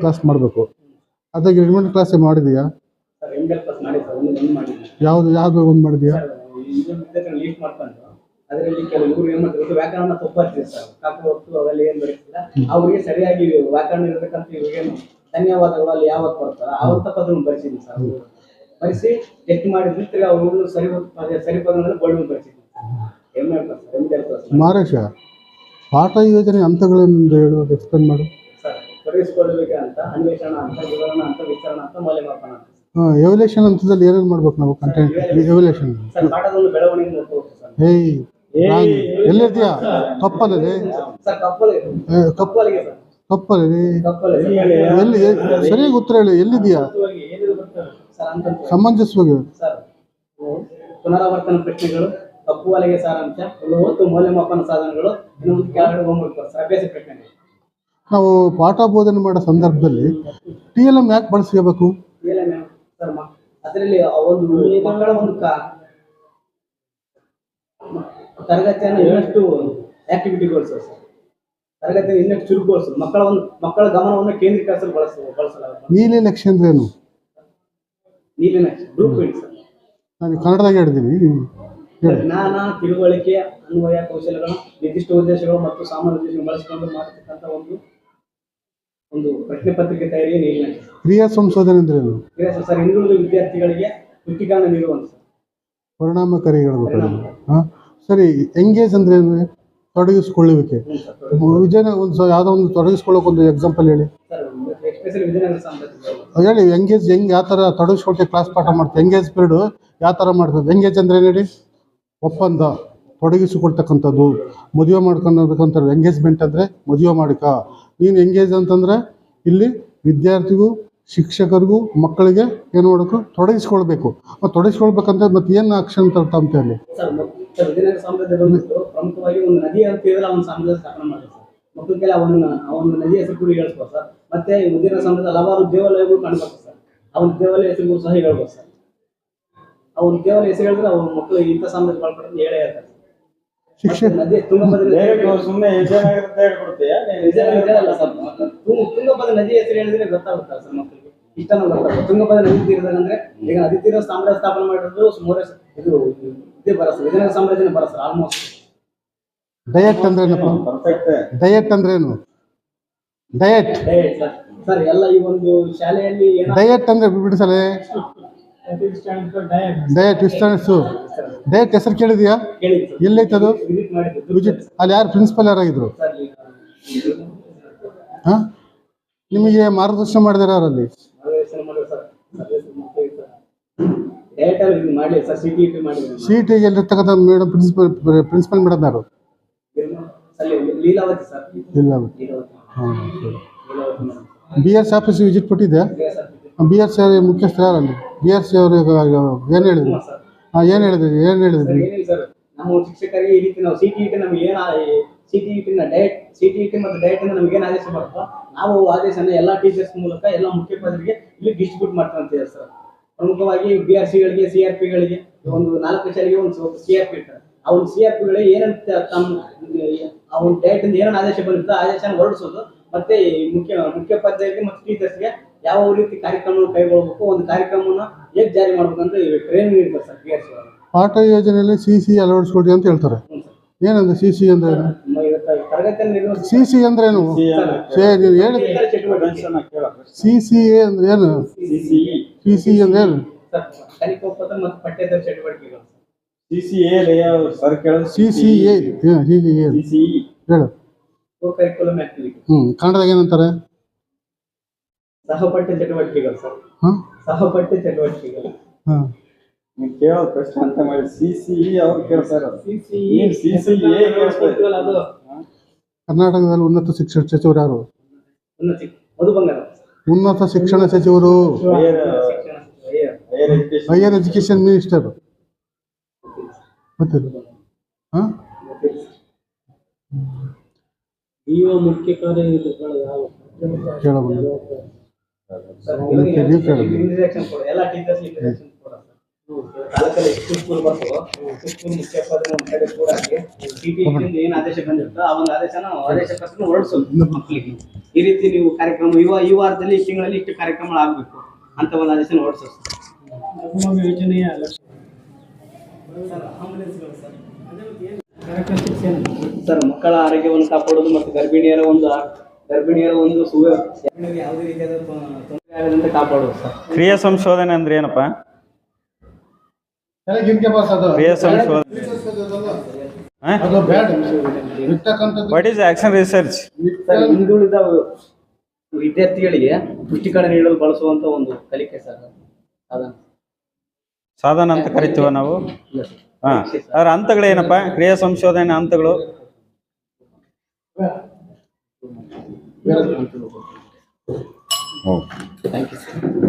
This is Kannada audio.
ಕ್ಲಾಸ್ ಮಾಡಬೇಕು. ಅದಕ್ಕೆ ರೆಡಿಮೇಡ್ ಕ್ಲಾಸ್ ಮಾಡಿದೀಯಾ? ಸರ್ ಸರ್ ಯಾವ್ದು ಯಾವ್ದು ಒಂದು ಮಾಡಿದೀಯಾ? ಸರ್ ಅದರಲ್ಲಿ ಕೆಲವು ಇವರು ಏನ್ ಮಾಡ್ತಾರೆ ಗೊತ್ತಾ? ವ್ಯಾಕರಣ ತಪ್ಪಾಗ್ತಿದೆ ಸರ್ ಕಾಪಿ ಹೊತ್ತು ಅವೆಲ್ಲ ಏನ್ ಬರೀತಿಲ್ಲ ಅವರಿಗೆ ಸರಿಯಾಗಿ ವ್ಯಾಕರಣ ಇರತಕ್ಕಂಥ ಇವ್ರಿಗೇನು ಧನ್ಯವಾದಗಳು ಅಲ್ಲಿ ಯಾವತ್ತು ಬರ್ತಾರ ಆವತ್ತ ಪದವನ್ನು ಬರೆಸಿದ್ವಿ ಸರ್. ಬರೆಸಿ ಟೆಸ್ಟ್ ಮಾಡಿದ್ವಿ ತಿರ್ಗಿ ಅವ್ರು ಸರಿ ಸರಿ ಪದಗಳಲ್ಲಿ ಬೋರ್ಡ್ ಬರೆಸಿದ್ವಿ ಎಂ ಡೆಲ್ ಪಾಸ್ ಮಾರೇಶ ಪಾಠ ಯೋಜನೆ ಹಂತಗಳನ್ನು ಹೇಳು ಎಕ್ಸ್ಪ್ಲೇನ್ ಮಾಡು. ಅಂತ ಅನ್ವೇಷಣ ಅಂತ ವಿವರಣ ಅಂತ ವಿಸ್ತರಣ ಅಂತ ಮೌಲ್ಯಮಾಪನ ಅಂತ ಎವಲ್ಯೂಷನ್ ಹಂತದಲ್ಲಿ ಏನೇನು ಮಾಡ್ಬೇಕು ನಾವು ಕಂಟೆಂಟ್ ಎವಲ್ಯೂಷನ್ ಸರ್ ಪಾಠದ ಬೆಳವಣಿಗೆ ನೋಡ್ಕೋಬೇಕು ಸರ್. ಏಯ್ ನಾನು ಎಲ್ಲಿರ್ತೀಯಾ ಕಪ್ಪಲ್ಲಿ. ಸರ್ ಕಪ್ಪಲಿಗೆ ಎಲ್ಲಿ ಸರಿಯಾಗಿ ಉತ್ತರ ಹೇಳಿ ಎಲ್ಲಿದೆಯಾ ಸಮಂಜಸವಾಗಿ ಸರ್ ಪುನರಾವರ್ತನ ಪ್ರಶ್ನೆಗಳು ಕಪ್ಪು ಅಲೆಗೆ ಸಾರಾಂಶ ಮತ್ತು ಮೌಲ್ಯಮಾಪನ ಸಾಧನಗಳು ಇನ್ನು ಒಂದು ಸರ್ ಅಭ್ಯಾಸ ಪ್ರಶ್ನೆಗಳು. ನಾವು ಪಾಠ ಬೋಧನೆ ಮಾಡೋ ಸಂದರ್ಭದಲ್ಲಿ ಟಿ ಎಲ್ ಎಂ ಯಾಕೆ ಬಳಸ್ಕೋಬೇಕು? ಅದರಲ್ಲಿ ಒಂದು ಮಕ್ಕಳ ಒಂದು ತರಗತಿಯನ್ನು ಇನ್ನಷ್ಟು ಆಕ್ಟಿವಿಟಿಗೊಳಿಸೋದು ಸರ್. ತರಗತಿಯನ್ನು ಇನ್ನಷ್ಟು ಚುರುಕುಗೊಳಿಸೋದು ಮಕ್ಕಳ ಒಂದು ಮಕ್ಕಳ ಗಮನವನ್ನು ಕೇಂದ್ರೀಕರಿಸಲು ಬಳಸ ಬಳಸಲಾಗುತ್ತೆ. ನೀಲಿ ನಕ್ಷೆ ಅಂದ್ರೆ ಏನು? ನೀಲಿನ ಬ್ಲೂ ಪ್ರಿಂಟ್ ಸರ್. ನಾನು ಕನ್ನಡದಾಗ ಹೇಳಿದ್ದೀನಿ. ಹೇಳಿ. ಜ್ಞಾನ ತಿಳುವಳಿಕೆ ಅನ್ವಯ ಕೌಶಲ್ಯಗಳು ನಿರ್ದಿಷ್ಟ ಉದ್ದೇಶಗಳು ಮತ್ತು ಸಾಮಾನ್ಯ ಉದ್ದೇಶಗಳು ಬಳಸಿಕೊಂಡು ಮಾಡತಕ್ಕಂಥ ಒಂದು ಒಂದು ಪ್ರಶ್ನೆ ಪತ್ರಿಕೆ ತಯಾರಿ ನೀಲಿನ ಕ್ರಿಯಾ ಸಂಶೋಧನೆ ಅಂದ್ರೆ ಸರ್ ಹಿಂದುಳಿದ ವಿದ್ಯಾರ್ಥಿಗಳಿಗೆ ಪುಷ್ಟಿಕಾನ ನೀಡುವಂತ ಪರಿಣಾಮಕಾರಿ. ಹೇಳ್ಬೇಕು ಹಾಂ? ಸರಿ ಎಂಗೇಜ್ ಅಂದ್ರೆ ಏನು? ತೊಡಗಿಸ್ಕೊಳ್ಳುವಿಕೆ ವಿಜಯನ ಒಂದು ಯಾವ್ದೋ ಒಂದು ತೊಡಗಿಸ್ಕೊಳ್ಳೋಕೆ ಒಂದು ಎಕ್ಸಾಂಪಲ್ ಹೇಳಿ. ಸರ್ ಎಸ್ಪೆಷಲಿ ವಿಜಯನಗರ ಸಾಮ್ರಾಜ್ಯದಲ್ಲಿ ಹೇಳಿ ಎಂಗೇಜ್ ಹೆಂಗ್ ಯಾವ ಥರ ತೊಡಗಿಸ್ಕೊಳ್ತೆ ಕ್ಲಾಸ್ ಪಾಠ ಮಾಡ್ತೀವಿ ಎಂಗೇಜ್ ಪೀರಿಯಡ್ ಯಾವ ಥರ ಮಾಡ್ತದೆ ಎಂಗೇಜ್ ಅಂದ್ರೆ ಏನು ಹೇಳಿ? ಒಪ್ಪಂದ. ತೊಡಗಿಸಿಕೊಳ್ತಕ್ಕಂಥದ್ದು, ಮದುವೆ ಮಾಡ್ಕೊಳೋದಕ್ಕಂಥ ಎಂಗೇಜ್ಮೆಂಟ್ ಅಂದರೆ ಮದುವೆ ಮಾಡಿಕ. ನೀನು ಎಂಗೇಜ್ ಅಂತಂದರೆ ಇಲ್ಲಿ ವಿದ್ಯಾರ್ಥಿಗೂ, ಶಿಕ್ಷಕರಿಗೂ, ಮಕ್ಕಳಿಗೆ ಏನು ಮಾಡಬೇಕು? ತೊಡಗಿಸ್ಕೊಳ್ಬೇಕು. ಮತ್ತು ತೊಡಗಿಸ್ಕೊಳ್ಬೇಕಂದ್ರೆ ಮತ್ತೆ ಏನು ಆಕ್ಷನ್ ತರ್ತಾಂತ ಅಲ್ಲಿ? ಹೆಸರು ಮತ್ತೆ ಹಲವಾರು ಹೇಳ್ಬೋದು ಅವನ ಹೇಳಿದ್ರೆ ಮಕ್ಕಳು ಇಂಥ ಹೇಳೇ ಡೈರೆಕ್ಟ್ ಸುಮ್ಮನೆ ತುಂಗಭದ್ರಾ ನದಿ ಹೆಸರು ಹೇಳಿದ್ರೆ ಗೊತ್ತಾಗುತ್ತಾ ಸರ್ ಮಕ್ಕಳಿಗೆ? ಇಷ್ಟನೂ ಗೊತ್ತಾಗುತ್ತೆ? ತುಂಗಭದ್ರಾ ನದಿ ತೀರದಲ್ಲಿ ಅಂದ್ರೆ ಈಗ ನದಿ ತೀರ ಸಾಮ್ರಾಜ್ಯ ಸ್ಥಾಪನೆ ಮಾಡಿರೋದು ಸುಮಾರು ಇದು ಇದೇ ಬರ ಸರ್ ವಿಜಯನಗರ ಸಾಮ್ರಾಜ್ಯನೇ ಬರ ಸರ್ ಆಲ್ಮೋಸ್ಟ್ ಡಯಟ್ ಅಂದ್ರೆ ಏನಪ್ಪ ಪರ್ಫೆಕ್ಟ್ ಡಯಟ್ ಅಂದ್ರೆ ಏನು? ಡಯಟ್. Diet sir. ಸರ್ ಎಲ್ಲ ಈ ಒಂದು ಶಾಲೆಯಲ್ಲಿ ಏನೋ ಡಯಟ್ ಅಂದ್ರೆ ಬಿಡಿಸಲೇ? ಡಯಟ್ ವಿಸ್ತರಿಸು ಡಯಟ್ ಹೆಸರು ಕೇಳಿದ್ಯಾ? ಎಲ್ಲೈತೆ ಅದು? ವಿಜಿಟ್ ಅಲ್ಲಿ ಯಾರು ಪ್ರಿನ್ಸಿಪಲ್ ಯಾರಾಗಿದ್ರು? ಹಾಂ? ನಿಮಗೆ ಮಾರ್ಗದರ್ಶನ ಮಾಡಿದಾರೆ ಅವರಲ್ಲಿ ಅಲ್ಲಿ? ಸಿ ಟಿ ಟಿ ಮಾಡಿದ್ರು ಸಿ ಟಿ ಎಲ್ಲಿರ್ತಕ್ಕಂಥ ಮೇಡಮ್ ಪ್ರಿನ್ಸಿಪಲ್ ಪ್ರಿನ್ಸಿಪಲ್ ಮೇಡಮ್ ಯಾರು? ಹಾಂ B R C office visit ಕೊಟ್ಟಿದ್ದೆ ಬಿ ಆರ್ ಸಿ ಮುಖ್ಯಸ್ಥರು ಯಾರಲ್ಲಿ ಬಿ ಆರ್ ಸಿ ಅವರು ಏನು ಹೇಳಿದ್ರು? ಸರ್. ಹಾಂ ಏನು ಹೇಳಿದ್ರು? ಏನು ಹೇಳಿದ್ರು? ನಮ್ಮ ಶಿಕ್ಷಕರಿಗೆ ಈ ರೀತಿ ನಾವು ಸಿ ಟಿ ಇಟಿ ನಮ್ಗೆ ಏನು ಸಿ ಟಿ ಇಟಿನ ಡಯಟ್ ಸಿ ಟಿ ಇಟಿ ಮತ್ತು ಡಯಟ್ ನಮ್ಗೆ ಏನು ಆದೇಶ ಬರುತ್ತೋ ನಾವು ಆದೇಶನ ಎಲ್ಲ ಟೀಚರ್ಸ್ ಮೂಲಕ ಎಲ್ಲ ಮುಖ್ಯೋಪಾಧ್ಯಾಯರಿಗೆ ಇಲ್ಲಿ ಡಿಸ್ಟ್ರಿಬ್ಯೂಟ್ ಹೇಳಿ ಸರ್. ಪ್ರಮುಖವಾಗಿ ಬಿ ಆರ್ ಸಿಗಳಿಗೆ ಸಿ ಆರ್ ಪಿಗಳಿಗೆ ಒಂದು ನಾಲ್ಕು ಶಾಲೆಗೆ ಒಂದು ಸಿ ಆರ್ ಪಿ ಇರ್ತಾರೆ ಆ ಒಂದು ಸಿ ಆರ್ ಪಿಗಳಿಗೆ ಏನಂತ ತಮ್ಮ ಆ ಒಂದು ಡಯಟ್ ಇಂದ ಏನೇನು ಆದೇಶ ಬರುತ್ತೋ ಆದೇಶನ ಹೊರಡಿಸೋದು ಮತ್ತೆ ಮುಖ್ಯ ಮುಖ್ಯ ಮುಖ್ಯೋಪಾಧ್ಯಾಯರಿಗೆ ಮತ್ತು ಟೀಚರ್ಸ್ಗೆ ಯಾವ ರೀತಿ ಕಾರ್ಯಕ್ರಮವನ್ನು ಕೈಗೊಳ್ಳಬೇಕು ಒಂದು ಕಾರ್ಯಕ್ರಮವನ್ನು ಹೇಗೆ ಜಾರಿ ಮಾಡಬೇಕು ಅಂತ ಟ್ರೈನಿಂಗ್ ನೀಡ್ತಾರೆ ಸರ್ ಪಿ ಎಸ್ ಪಾಠ ಯೋಜನೆಯಲ್ಲಿ ಸಿ ಸಿ ಅಳವಡಿಸ್ಕೊಡಿ ಅಂತ ಹೇಳ್ತಾರೆ ಏನಂದ್ರೆ ಸಿ ಸಿ ಅಂದ್ರೆ ಸಿ ಸಿ ಅಂದ್ರೆ ಏನು ಸೇ ನೀವು ಹೇಳಿ ಇತರ ಸಿ ಸಿ ಎ ಅಂದ್ರೆ ಏನು ಸಿ ಸಿ ಅಂದ್ರೆ ಏನು ಸಿ ಸಿ ಎ ಸರ್ ಕೇಳೋದು C C A C C A C C ಹೇಳು ಕರಿಕ್ಯುಲಮ್ ಆಕ್ಟಿವಿಟಿ ಹ್ಞೂ ಕನ್ನಡದಾಗ ಏನಂತಾರೆ? ಸಹಪಠ್ಯ ಚಟುವಟಿಕೆಗಳು ಸರ್ ಸಹಪಠ್ಯ ಚಟುವಟಿಕೆಗಳು. ಹಾಂ. ನೀವು ಕೇಳೋ ಪ್ರಶ್ನೆ ಅಂತ ಮಾಡಿ. ಸಿ ಅವ್ರು ಸಿ ಎ ಅದು. ಕರ್ನಾಟಕದಲ್ಲಿ ಉನ್ನತ ಶಿಕ್ಷಣ ಸಚಿವರು ಯಾರು? ಉನ್ನತಿ ಮಧು ಬಂಗಾರ. ಉನ್ನತ ಶಿಕ್ಷಣ ಸಚಿವರು? ಹೈಯರ್ ಶಿಕ್ಷಣ higher. Higher education higher minister ಗೊತ್ತಿಲ್ಲ. ಹಾಂ? ಇವ ಮುಖ್ಯ ಕಾರ್ಯಗಳು ಯಾವ? ಕೇಳಬಹುದು ಸರ್, ನೀವು ಕೇಳಿ. ಇಂಟ್ರಡಕ್ಷನ್ ಕೊಡು ಎಲ್ಲ ಟೀಚರ್ಸ್ ಇಂಟ್ರಡಕ್ಷನ್ ಕೊಡ ಸರ್. ಸ್ಕೂಲ್ ಸ್ಕೂಲ್ ಕಡೆ ಏನ್ ಆದೇಶ ಬಂದಿರುತ್ತೋ ಆ ಒಂದು ಆದೇಶನ ಆದೇಶ ಪ್ರಕಾರ ಹೊರಡಿಸೋದು ಮಕ್ಕಳಿಗೆ ಈ ರೀತಿ ನೀವು ಕಾರ್ಯಕ್ರಮ ಈ ವಾ- ಈ ವಾರದಲ್ಲಿ ಈ ತಿಂಗಳಲ್ಲಿ ಇಷ್ಟು ಕಾರ್ಯಕ್ರಮ ಆಗಬೇಕು ಅಂತ ಒಂದು ಆದೇಶನ ಹೊರಡಿಸೋದು ಯೋಜನೆಯ ಸರ್ ಮಕ್ಕಳ ಆರೋಗ್ಯವನ್ನು ಕಾಪಾಡೋದು ಮತ್ತು ಗರ್ಭಿಣಿಯರ ಒಂದು ಗರ್ಭಿಣಿಯರ ಒಂದು ಸುವ್ಯ ಯಾವುದೇ ರೀತಿಯಾದ ತೊಂದರೆ ಆಗದಂತೆ ಕಾಪಾಡೋದು ಸರ್. ಕ್ರಿಯಾ ಸಂಶೋಧನೆ ಅಂದ್ರೆ ಏನಪ್ಪ? ಕ್ರಿಯಾ ಸಂಶೋಧನೆ. What is action research sir ಹಿಂದುಳಿದ ವಿದ್ಯಾರ್ಥಿಗಳಿಗೆ ಪುಷ್ಟಿಕರಣ ನೀಡಲು ಬಳಸುವಂತ ಒಂದು ಕಲಿಕೆ ಸರ್ ಸಾಧನ ಸಾಧನ ಅಂತ ಕರಿತೀವ ನಾವು? ಹಾ ಅದ್ರ ಹಂತಗಳೇನಪ್ಪ ಕ್ರಿಯಾ ಸಂಶೋಧನೆ ಹಂತಗಳು. ಸರ್